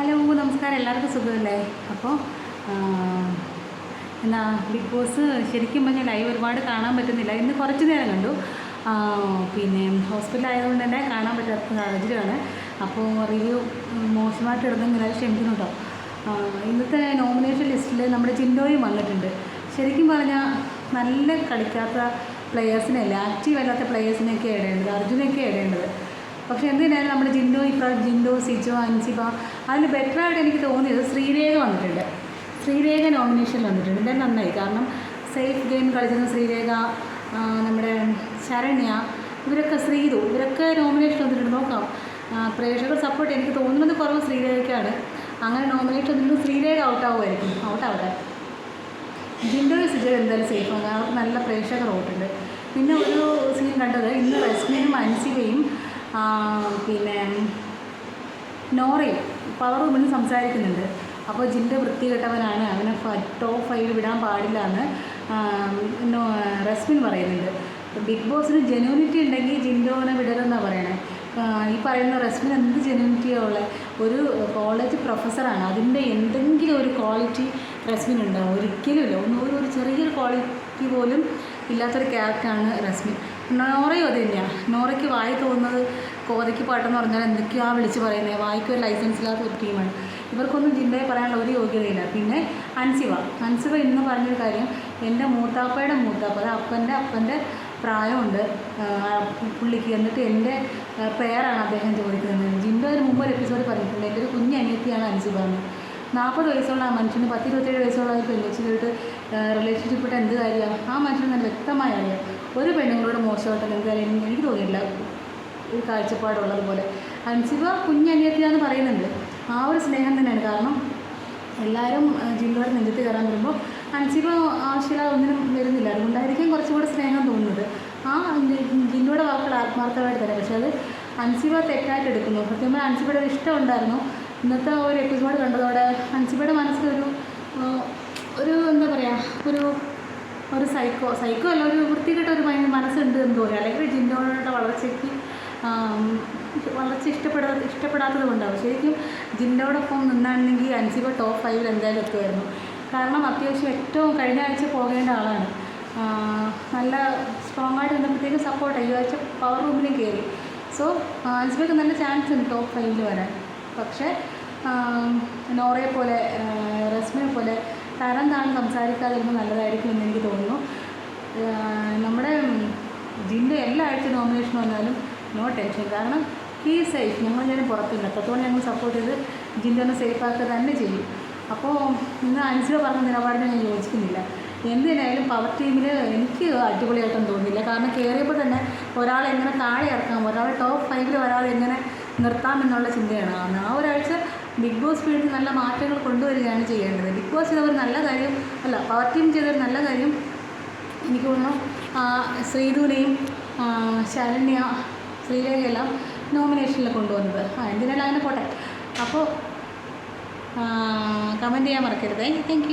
Hello നമസ്കാരം. എല്ലാവർക്കും സുഖമല്ലേ? അപ്പോൾ എന്നാ ബിഗ് ബോസ് ശരിക്കും പറഞ്ഞാൽ ലൈവ് ഒരുപാട് കാണാൻ പറ്റുന്നില്ല. ഇന്ന് കുറച്ച് നേരം കണ്ടു. പിന്നെ ഹോസ്പിറ്റലായതുകൊണ്ട് തന്നെ കാണാൻ പറ്റാത്ത സാഹചര്യമാണ്. അപ്പോൾ റിവ്യൂ മോശമായിട്ട് ഇടുന്നെങ്കിൽ അത് ക്ഷമിക്കണം കേട്ടോ. ഇന്നത്തെ നോമിനേഷൻ ലിസ്റ്റിൽ നമ്മുടെ ചിൻഡോയും വന്നിട്ടുണ്ട്. ശരിക്കും പറഞ്ഞാൽ നല്ല കളിക്കാത്ത പ്ലെയേഴ്സിനെയല്ല ആക്റ്റീവ് അല്ലാത്ത പ്ലെയേഴ്സിനെയൊക്കെ ഇടേണ്ടത് അർജുനൊക്കെ ഇടേണ്ടത്. പക്ഷെ എന്തിനായാലും നമ്മുടെ ജിൻഡോ ഇപ്പോൾ ജിൻഡോ സിജോ അൻസിബ അതിൽ ബെറ്ററായിട്ട് എനിക്ക് തോന്നിയത് ശ്രീരേഖ വന്നിട്ടുണ്ട്. ശ്രീരേഖ നോമിനേഷൻ വന്നിട്ടുണ്ട്. എന്തായാലും നന്നായി. കാരണം സേഫ് ഗെയിം കളിക്കുന്ന ശ്രീരേഖ നമ്മുടെ ശരണ്യ ഇവരൊക്കെ ശ്രീതു ഇവരൊക്കെ നോമിനേഷൻ വന്നിട്ടുണ്ട്. നോക്കാം. പ്രേക്ഷകർ സപ്പോർട്ട് എനിക്ക് തോന്നുന്നത് കുറവ് ശ്രീരേഖയ്ക്കാണ്. അങ്ങനെ നോമിനേഷൻ വന്നിട്ട് ശ്രീരേഖ ഔട്ടാവുമായിരിക്കും ഔട്ടാവട്ടെ ജിൻഡോ സിജോ എന്തായാലും സേഫ് ആണ്. അവർക്ക് നല്ല പ്രേക്ഷകർ ഔട്ടുണ്ട് പിന്നെ ഒരു സീൻ കണ്ടത് ഇന്ന് റസ്മിനും അൻസികയും പിന്നെ നോറയും പവർ റൂമിൽ സംസാരിക്കുന്നുണ്ട്. അപ്പോൾ ജിന്റെ വൃത്തികെട്ടവനാണ് അവനെ ടോപ്പ് ഫൈവ് വിടാൻ പാടില്ല എന്ന് റസ്മിൻ പറയുന്നുണ്ട്. ബിഗ് ബോസിന് ജെന്യൂനിറ്റി ഉണ്ടെങ്കിൽ ജിൻഡോനെ വിടരുതെന്നാണ് പറയണേ. ഈ പറയുന്ന റസ്മിൻ എന്ത് ജെന്യൂനിറ്റിയാണ് ഉള്ളത് ഒരു കോളേജ് പ്രൊഫസറാണ് അതിന്റെ എന്തെങ്കിലും ഒരു ക്വാളിറ്റി റസ്മിൻ ഉണ്ടാവും ഒരിക്കലും ഇല്ല. ഒന്നും ഒരു ചെറിയൊരു ക്വാളിറ്റി പോലും ഇല്ലാത്തൊരു ക്യാരക്ടറാണ് റസ്മിൻ. നോറയും അത് തന്നെയാണ് നോറയ്ക്ക് വായി തോന്നുന്നത് കോതയ്ക്ക് പാട്ടെന്ന് പറഞ്ഞാൽ എന്തൊക്കെയാ വിളിച്ച് പറയുന്നത് വായിക്ക് ഒരു ലൈസൻസ് ഇല്ലാത്ത ഒരു ടീമാണ് ഇവർക്കൊന്നും ജില്ലയെ പറയാനുള്ള ഒരു യോഗ്യതയില്ല. പിന്നെ അൻസിവ. അൻസിവ ഇന്ന് പറഞ്ഞൊരു കാര്യം എന്റെ മൂത്താപ്പയുടെ മൂത്താപ്പ അത് അപ്പന്റെ അപ്പന്റെ പ്രായമുണ്ട്. പുള്ളിക്ക് എന്നിട്ട് എന്റെ പേരാണ് അദ്ദേഹം ചോദിക്കുന്നത്. ജിന്റെ ഒരു മുമ്പ് ഒരു എപ്പിസോഡ് പറഞ്ഞിട്ടുണ്ട്. എന്റെ ഒരു കുഞ്ഞ് അനിയത്തിയാണ് അൻസിബ എന്ന്. നാൽപ്പത് വയസ്സുള്ള ആ മനുഷ്യന് പത്ത് ഇരുപത്തേഴ് വയസ്സുള്ള ഒരു പെൺകൊച്ചിലോട്ട് റിലേഷൻഷിപ്പ് ഇട്ട് എന്ത് കാര്യമാണ് ആ മനുഷ്യന് നല്ല വ്യക്തമായ അറിയാം ഒരു പെണ്ണുങ്ങളോട് മോശമായിട്ടല്ല എന്ത് കാര്യം എനിക്ക് തോന്നിയില്ല ഒരു കാഴ്ചപ്പാടുള്ളതുപോലെ അൻസിബ കുഞ്ഞനിയത്തിയാന്ന് പറയുന്നുണ്ട്. ആ ഒരു സ്നേഹം തന്നെയാണ്. കാരണം എല്ലാവരും ജില്ലയുടെ നെഞ്ചത്ത് കയറാൻ വരുമ്പോൾ അൻസിബ ആവശ്യമില്ല ഒന്നിനും വരുന്നില്ല. അതുകൊണ്ടായിരിക്കും കുറച്ചും കൂടെ സ്നേഹം തോന്നുന്നത്. ആ ജില്ലയുടെ വാക്കുകൾ ആത്മാർത്ഥമായിട്ട് തന്നെ പക്ഷേ അത് അൻസിബ തെറ്റായിട്ട് എടുക്കുന്നു സത്യം പറഞ്ഞാൽ ഒരു ഇഷ്ടം ഉണ്ടായിരുന്നു. ഇന്നത്തെ ഒരു എപ്പിസോഡ് കണ്ടതോടെ അൻസിബയുടെ മനസ്സിലൊരു ഒരു എന്താ പറയുക ഒരു ഒരു സൈക്കോ സൈക്കോ അല്ല ഒരു വൃത്തികെട്ട ഒരു മനസ്സുണ്ട് എന്ന് തോന്നി അല്ലെങ്കിൽ ജിൻഡോയുടെ വളർച്ചയ്ക്ക് വളർച്ച ഇഷ്ടപ്പെടാ ഇഷ്ടപ്പെടാത്തത് കൊണ്ടാവും. ശരിക്കും ജിൻഡോടൊപ്പം നിന്നാണെങ്കിൽ അൻസിബ ടോപ്പ് ഫൈവിൽ എന്തായാലും എത്തുമായിരുന്നു. കാരണം അത്യാവശ്യം ഏറ്റവും കഴിഞ്ഞ ആഴ്ച പോകേണ്ട ആളാണ്. നല്ല സ്ട്രോങ് ആയിട്ട് നിന്നപ്പോഴത്തേക്കും സപ്പോർട്ട് ഈ ആഴ്ച പവർ റൂമിലും കയറി സോ അൻസിബയ്ക്ക് നല്ല ചാൻസ് ഉണ്ട് ടോപ്പ് ഫൈവിൽ വരാൻ. പക്ഷേ നോറയെ പോലെ റസ്മയെ പോലെ തരം താഴ്ന്ന് സംസാരിക്കാതിരുന്നത് നല്ലതായിരിക്കും എന്ന് എനിക്ക് തോന്നുന്നു. നമ്മുടെ ജിന്റെ എല്ലാ ആഴ്ച നോമിനേഷൻ വന്നാലും നോ ടെൻഷൻ കാരണം ഹീ സേഫ് ഞങ്ങൾ ഞാൻ പുറത്തില്ല അത്രത്തോളം ഞങ്ങൾ സപ്പോർട്ട് ചെയ്ത് ജിന്റെ സേഫ് ആക്കുക തന്നെ ചെയ്യും. അപ്പോൾ ഇന്ന് അനുസരിച്ച് പറഞ്ഞ നിലപാടിനെ ഞാൻ യോജിക്കുന്നില്ല. എന്തിനായാലും പവർ ടീമിൽ എനിക്ക് അടിപൊളിയായിട്ടൊന്നും തോന്നുന്നില്ല. കാരണം കയറിയപ്പോൾ തന്നെ ഒരാളെ എങ്ങനെ താഴെ ഇറക്കാം ഒരാൾ ടോപ്പ് ഫൈവിൽ ഒരാൾ എങ്ങനെ നിർത്താമെന്നുള്ള ചിന്തയാണ് ബിഗ് ബോസ് ഫീൽഡിൽ നല്ല മാറ്റങ്ങൾ കൊണ്ടുവരികയാണ് ചെയ്യേണ്ടത്. ബിഗ് ബോസ് ചെയ്ത ഒരു നല്ല കാര്യം അല്ല പവർ ടീം ചെയ്തൊരു നല്ല കാര്യം എനിക്ക് തോന്നുന്നു ശ്രീധുവിനെയും ശരണ്യ ശ്രീരേഖയെല്ലാം നോമിനേഷനിൽ കൊണ്ടുവന്നത്. ആ എന്തിനാലും അങ്ങനെ പോട്ടെ അപ്പോൾ കമന്റ് ചെയ്യാൻ മറക്കരുതേ. താങ്ക്